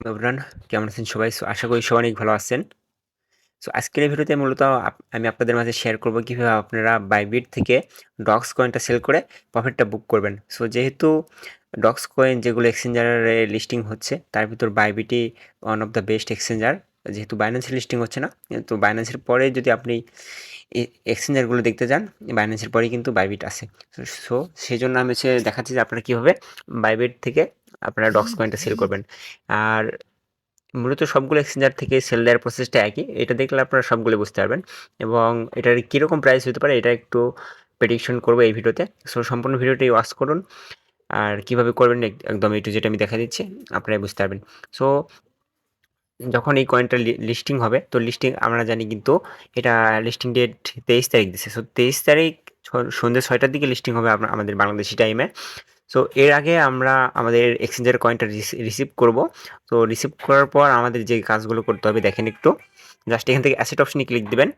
Everyone কেমন আছেন সবাই? সো আশা করি সবাই অনেক ভালো আছেন। সো আজকের এই ভিডিওতে মূলত আমি আপনাদের মাঝে শেয়ার করব কীভাবে আপনারা বাইবিট থেকে ডক্স কয়েনটা সেল করে প্রফিটটা বুক করবেন। সো যেহেতু ডক্স কয়েন যেগুলো এক্সচেঞ্জারে লিস্টিং হচ্ছে তার ভিতর Bybit one of the best exchanger. যেহেতু বাইন্যান্সে লিস্টিং হচ্ছে না, তো বাইন্যান্সের পরে যদি আপনি এক্সচেঞ্জারগুলো দেখতে যান, বাইন্যান্সের পরেই কিন্তু বাইবিট আছে। সো সেই জন্য আমি হচ্ছে দেখাচ্ছি যে আপনারা কীভাবে বাইবিট থেকে আপনারা ডক্স কয়েনটা সেল করবেন। আর মূলত সবগুলো এক্সচেঞ্জার থেকে সেল দেওয়ার প্রসেসটা একই। এটা দেখলে আপনারা সবগুলো বুঝতে পারবেন এবং এটার কীরকম প্রাইস হতে পারে এটা একটু প্রেডিকশন করব এই ভিডিওতে। সো সম্পূর্ণ ভিডিওটি ওয়াচ করুন। আর কীভাবে করবেন এক একদম এ টু জেড আমি দেখা দিচ্ছি, আপনারাই বুঝতে পারবেন। সো যখন এই কয়েনটা লিস্টিং হবে, তো লিস্টিং আমরা জানি কিন্তু এটা লিস্টিং ডেট ২৩ তারিখ দিচ্ছে সো ২৩ তারিখ সন্ধ্যে ৬টার দিকে লিস্টিং হবে আমাদের বাংলাদেশি টাইমে। সো এর আগে আমরা আমাদের এক্সচেঞ্জের কয়েনটা রিসি রিসিভ করব। তো রিসিভ করার পর আমাদের যে কাজগুলো করতে হবে, দেখেন একটু। জাস্ট এখান থেকে অ্যাসেট অপশনে ক্লিক দেবেন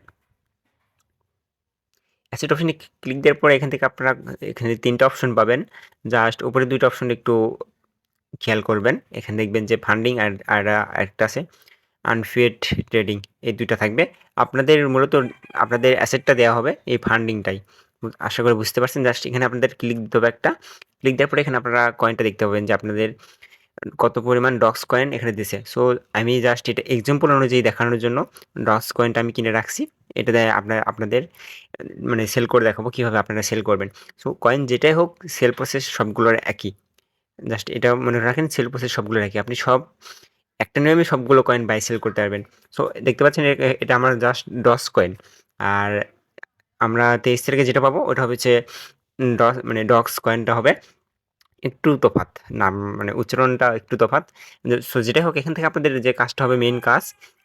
অ্যাসেট অপশনে ক্লিক দেওয়ার পর এখান থেকে আপনারা এখানে ৩ টা অপশন পাবেন। জাস্ট উপরে দুইটা অপশন একটু খেয়াল করবেন। এখানে দেখবেন যে ফান্ডিং আর আর, আরেকটা আছে আনফিয়েট ট্রেডিং এই দুইটা থাকবে। আপনাদের মূলত, আপনাদের অ্যাসেটটা দেওয়া হবে এই ফান্ডিংটাই। আশা করি বুঝতে পারছেন। জাস্ট এখানে আপনাদের ক্লিক দিতে হবে একটা। ক্লিক দেওয়ার পরে এখানে আপনারা কয়েনটা দেখতে পাবেন যে আপনাদের কত পরিমাণ ডক্স কয়েন এখানে দিছে। সো আমি জাস্ট এটা এক্সাম্পল অনুযায়ী দেখানোর জন্য ডক্স কয়েনটা আমি কিনে রাখছি। এটা দিয়ে আপনার, আপনাদের মানে সেল করে দেখাবো কীভাবে আপনারা সেল করবেন। সো কয়েন যেটাই হোক সেল প্রসেস সবগুলোর একই। জাস্ট এটা মনে রাখেন সেল প্রসেস সবগুলোর একই। আপনি সব, একটা নিয়মে সবগুলো কয়েন বাই সেল করতে পারবেন। সো দেখতে পাচ্ছেন এটা আমার জাস্ট ডস কয়েন। আর আমরা ২৩ তারিখে যেটা পাবো ওটা হচ্ছে ড মানে ডক্স কয়েনটা হবে একটু তফাৎ। নাম মানে উচ্চারণটা একটু তফাৎ। সো যেটাই হোক এখান থেকে আপনাদের যে কাজটা হবে মেইন কাজ,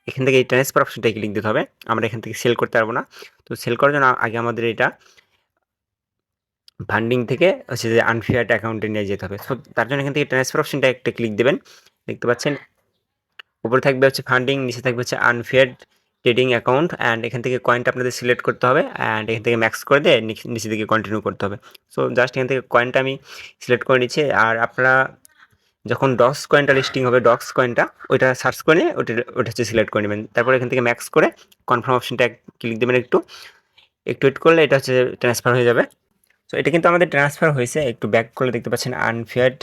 এখান থেকে এই ট্রান্সফার অপশনটায় ক্লিক দিতে হবে। আমরা এখান থেকে সেল করতে পারব না। তো সেল করার জন্য আগে আমাদের এটা ফান্ডিং থেকে হচ্ছে যে আনফিয়ার্ড অ্যাকাউন্টে নিয়ে যেতে হবে। সো তার জন্য এখান থেকে ট্রান্সফার অপশনটা একটা ক্লিক দেবেন দেখতে পাচ্ছেন উপরে থাকবে হচ্ছে ফান্ডিং, নিচে থাকবে হচ্ছে আনফিয়াট ট্রেডিং অ্যাকাউন্ট অ্যান্ড এখান থেকে কয়েনটা আপনাদের সিলেক্ট করতে হবে অ্যান্ড এখান থেকে ম্যাক্স করে দিয়ে নিচ দিকে কন্টিনিউ করতে হবে। সো জাস্ট এখান থেকে কয়েনটা আমি সিলেক্ট করে নিচ্ছি। আর আপনারা যখন ডক্স কয়েনটা লিস্টিং হবে ডক্স কয়েনটা ওইটা সার্চ করে নিয়ে ওটা ওটা হচ্ছে সিলেক্ট করে নেবেন। তারপরে এখান থেকে ম্যাক্স করে কনফার্ম অপশনটা ক্লিক দেবেন একটু। একটু ওয়েট করলে এটা হচ্ছে ট্রান্সফার হয়ে যাবে। সো এটা কিন্তু আমাদের ট্রান্সফার হয়েছে। একটু ব্যাক করলে দেখতে পাচ্ছেন আনফেয়ার্ড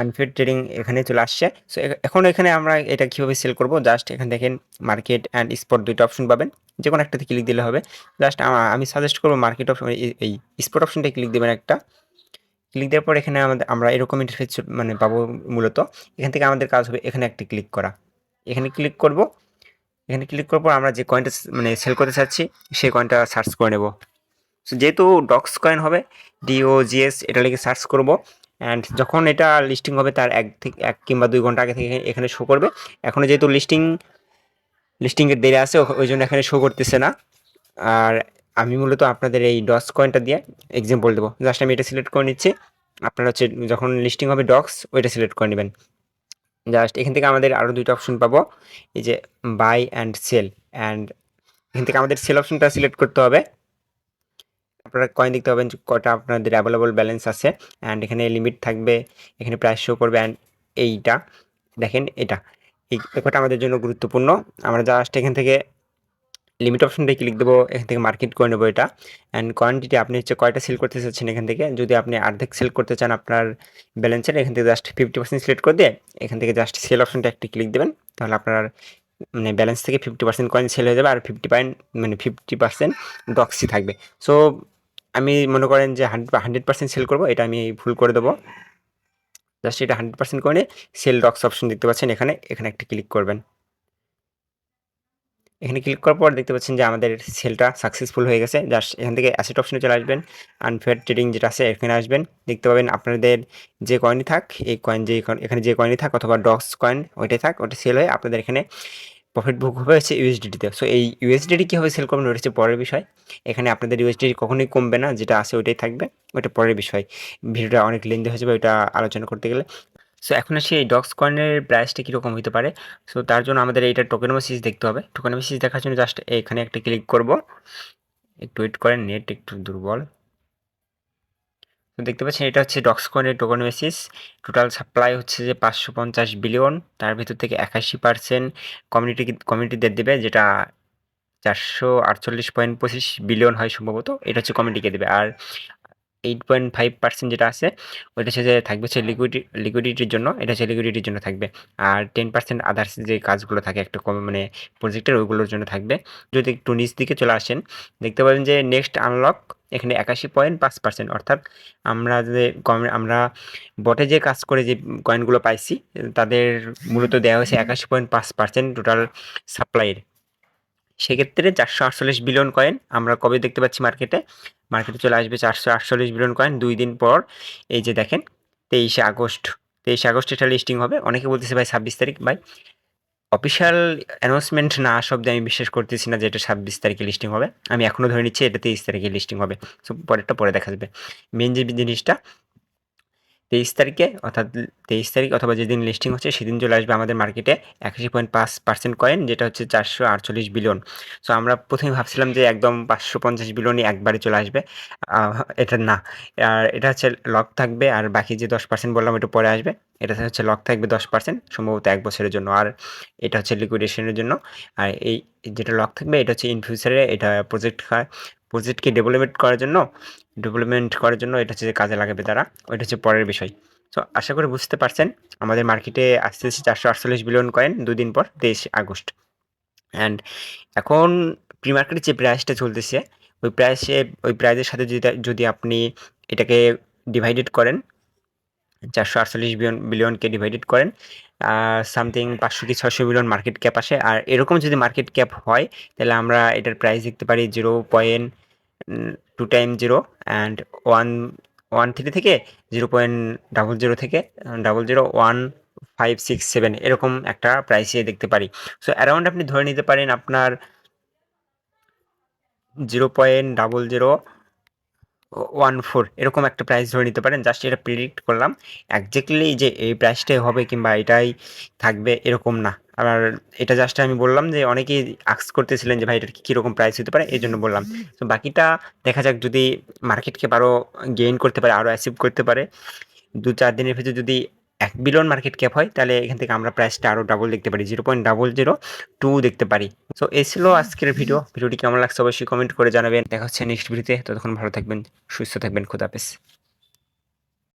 আনফেয়ার ট্রেডিং এখানে চলে আসছে। সো এখন এখানে আমরা এটা কীভাবে সেল করব জাস্ট এখানে দেখেন মার্কেট অ্যান্ড স্পট দুইটা অপশন পাবেন। যে কোনো একটাতে ক্লিক দিলে হবে। জাস্ট আমি সাজেস্ট করব মার্কেট অপশন এই স্পট অপশনটায় ক্লিক দেবেন একটা। ক্লিক দেওয়ার পর এখানে আমাদের, আমরা এরকম ইন্টারফেস মানে পাবো মূলত। এখান থেকে আমাদের কাজ হবে এখানে একটা ক্লিক করা। এখানে ক্লিক করব। এখানে ক্লিক করার পর আমরা যে কয়েনটা মানে সেল করতে চাচ্ছি সেই কয়েনটা সার্চ করে নেব। যেহেতু ডক্স কয়েন হবে ডিওজিএস এটা লিখে সার্চ করব অ্যান্ড যখন এটা লিস্টিং হবে তার এক থেকে এক কিংবা ২ ঘণ্টা আগে থেকে এখানে শো করবে। এখনও যেহেতু লিস্টিং লিস্টিংয়ের দেরি আছে, ওই জন্য এখানে শো করতেছে না। আর আমি মূলত আপনাদের এই ডক্স কয়েনটা দিয়ে এক্সাম্পল দেবো। জাস্ট আমি এটা সিলেক্ট করে নিচ্ছি। আপনারা হচ্ছে যখন লিস্টিং হবে ডক্স ওইটা সিলেক্ট করে নেবেন। জাস্ট এখান থেকে আমাদের আরও ২ টা অপশন পাবো। এই যে বাই অ্যান্ড সেল অ্যান্ড এখান থেকে আমাদের সেল অপশনটা সিলেক্ট করতে হবে। আপনারা কয়েন দেখতে পাবেন কটা আপনাদের অ্যাভেলেবল ব্যালেন্স আছে অ্যান্ড এখানে লিমিট থাকবে। এখানে প্রাইস শো করবে অ্যান্ড এইটা, দেখেন এটা। এই কটা আমাদের জন্য গুরুত্বপূর্ণ। আমরা জাস্ট এখান থেকে লিমিট অপশনটায় ক্লিক দেবো। এখান থেকে মার্কেট করে নেব এটা অ্যান্ড কোয়ান্টিটি আপনি হচ্ছে কয়টা সেল করতে চাচ্ছেন এখান থেকে। যদি আপনি অর্ধেক সেল করতে চান আপনার ব্যালেন্সের এখান থেকে জাস্ট 50% সিলেক্ট করে দিয়ে এখান থেকে জাস্ট সেল অপশনটা একটি ক্লিক দেবেন। তাহলে আপনার মানে ব্যালেন্স থেকে 50% কয়েন সেল হয়ে যাবে আর 50 পয়েন্ট মানে ফিফটি পার্সেন্ট ডক্সি থাকবে। সো আমি মনে করেন যে হান্ড্রেড হান্ড্রেড পার্সেন্ট সেল করব এটা আমি ভুল করে দেবো। জাস্ট এটা 100% করে সেল ডক্স অপশন দেখতে পাচ্ছেন এখানে, এখানে একটা ক্লিক করবেন। এখানে ক্লিক করার পর দেখতে পাচ্ছেন যে আমাদের সেলটা সাকসেসফুল হয়ে গেছে। জাস্ট এখান থেকে অ্যাসেট অপশনে চলে আসবেন। আনফেয়ার ট্রেডিং যেটা আছে এখানে আসবেন। দেখতে পাবেন আপনাদের যে কয়েনই থাক, এই কয়েন যে এখানে যে কয়েনই থাক অথবা ডক্স কয়েন ওইটাই থাক, ওটা সেল হয়ে আপনাদের এখানে প্রফিট বুক হবে হচ্ছে ইউএসডিটিতে। সো এই ইউএসডিটি কীভাবে সেল করবেন ওটা হচ্ছে পরের বিষয়। এখানে আপনাদের ইউএসডিটি কখনোই কমবে না, যেটা আছে ওইটাই থাকবে। ওইটা পরের বিষয়। ভিডিওটা অনেক লেন্দি হয়ে যাবে, ওইটা আলোচনা করতে গেলে। সো এখন আসি এই ডক্স কয়েনের প্রাইসটা কীরকম হতে পারে। সো তার জন্য আমাদের এইটা টোকেনোমাইসিস দেখতে হবে। টোকেনোমাইসিস দেখার জন্য জাস্ট এখানে একটা ক্লিক করব। একটু ওয়েট করেন নেট একটু দুর্বল। তো দেখতে পাচ্ছেন, এটা হচ্ছে ডক্সকয়েনের টোকনমেসিস টোটাল সাপ্লাই হচ্ছে যে পাঁচশো পঞ্চাশ বিলিয়ন তার ভিতর থেকে একাশি পার্সেন্ট কমিউনিটি কমিউনিটিদের দেবে, যেটা চারশো আটচল্লিশ পয়েন্ট পঁচিশ বিলিয়ন হয় সম্ভবত এটা হচ্ছে কমিটিকে দেবে আর এইট পয়েন্ট ফাইভ পার্সেন্ট যেটা আছে ওইটা হচ্ছে যে থাকবে হচ্ছে লিকুইডিটি লিকুইডিটির জন্য এটা হচ্ছে লিকুইডিটির জন্য থাকবে। আর টেন পার্সেন্ট আদার্স যে কাজগুলো থাকে একটা কম মানে প্রজেক্টের ওইগুলোর জন্য থাকবে। যদি একটু নিচ দিকে চলে আসেন দেখতে পাবেন যে নেক্সট আনলক এখানে একাশি পয়েন্ট পাঁচ পার্সেন্ট অর্থাৎ আমরা যে আমরা বটে যে কাজ করে যে কয়েনগুলো পাইছি তাদের মূলত দেওয়া হয়েছে একাশি পয়েন্ট পাঁচ পার্সেন্ট টোটাল সাপ্লাইয়ের সেক্ষেত্রে চারশো আটচল্লিশ বিলিয়ন কয়েন আমরা কবে দেখতে পাচ্ছি মার্কেটে মার্কেটে চলে আসবে চারশো আটচল্লিশ বিলিয়ন কয়েন দুই দিন পর। এই যে দেখেন, তেইশে আগস্ট তেইশে আগস্ট এটা লিস্টিং হবে। অনেকে বলতেছে, ভাই, ছাব্বিশ তারিখ? ভাই অফিসিয়াল অ্যানাউন্সমেন্ট না অব্দি আমি বিশ্বাস করতেছি না যে এটা ছাব্বিশ তারিখে লিস্টিং হবে। আমি এখনও ধরে নিচ্ছি এটা তেইশ তারিখে লিস্টিং হবে। সো পরেরটা পরে দেখা যাবে। মেন যে জিনিসটা তেইশ তারিখে, অর্থাৎ তেইশ তারিখ অথবা যেদিন লিস্টিং হচ্ছে, সেদিন চলে আসবে আমাদের মার্কেটে একাশি পয়েন্ট পাঁচ পার্সেন্ট কয়েন যেটা হচ্ছে চারশো আটচল্লিশ বিলিয়ন সো আমরা প্রথমে ভাবছিলাম যে একদম পাঁচশো পঞ্চাশ বিলিয়নই একবারে চলে আসবে। এটা না। আর এটা হচ্ছে লক থাকবে, আর বাকি যে দশ পার্সেন্ট বললাম, এটা পরে আসবে। এটা হচ্ছে লক থাকবে দশ পার্সেন্ট সম্ভবত এক বছরের জন্য। আর এটা হচ্ছে লিকুইডেশনের জন্য। আর এই যেটা লক থাকবে, এটা হচ্ছে ইন ফিউচারে এটা প্রজেক্ট প্রজেক্টকে ডেভেলপমেন্ট করার জন্য ডেভেলপমেন্ট করার জন্য এটা হচ্ছে কাজে লাগাবে তারা, ওইটা হচ্ছে পরের বিষয়। সো আশা করি বুঝতে পারছেন, আমাদের মার্কেটে আসতে আসতেছে চারশো আটচল্লিশ বিলিয়ন কয়েন দুদিন পর, তেইশ আগস্ট। অ্যান্ড এখন প্রি মার্কেটে যে প্রাইসটা চলতেছে, ওই প্রাইসে ওই প্রাইসের সাথে যদি যদি আপনি এটাকে ডিভাইডেড করেন, চারশো আটচল্লিশ বিলিয়ন বিলিয়নকে ডিভাইডেড করেন সামথিং পাঁচশো কি ছশো বিলিয়ন মার্কেট ক্যাপ আসে। আর এরকম যদি মার্কেট ক্যাপ হয়, তাহলে আমরা এটার প্রাইস দেখতে পারি zero point two time zero and one one three থেকে জিরো পয়েন্ট ডাবল জিরো থেকে double zero one five six seven এরকম একটা প্রাইসে দেখতে পারি। সো অ্যারাউন্ড আপনি ধরে নিতে পারেন আপনার zero point double zero one four এরকম একটা প্রাইস ধরে নিতে পারেন। জাস্ট এটা প্রিডিক্ট করলাম। একজ্যাক্টলি যে এই প্রাইসটাই হবে কিংবা এটাই থাকবে এরকম না। আর এটা জাস্ট আমি বললাম যে অনেকেই আক্স করতেছিলেন যে ভাই এটার কীরকম প্রাইস হতে পারে? এই জন্য বললাম। তো বাকিটা দেখা যাক যদি মার্কেটকে আরও গেইন করতে পারে আরও অ্যাচিভ করতে পারে। দু চার দিনের ভিতরে যদি এক বিলিয়ন মার্কেট ক্যাপ হয় তাহলে এখান থেকে আমরা প্রাইসটা আরও ডাবল দেখতে পারি zero point double zero two দেখতে পারি। সো এই ছিল আজকের ভিডিও ভিডিওটি কেমন লাগছে অবশ্যই কমেন্ট করে জানাবেন। দেখা হচ্ছে নেক্সট ভিডিওতে ততক্ষণ ভালো থাকবেন সুস্থ থাকবেন। খুদাহাফেজ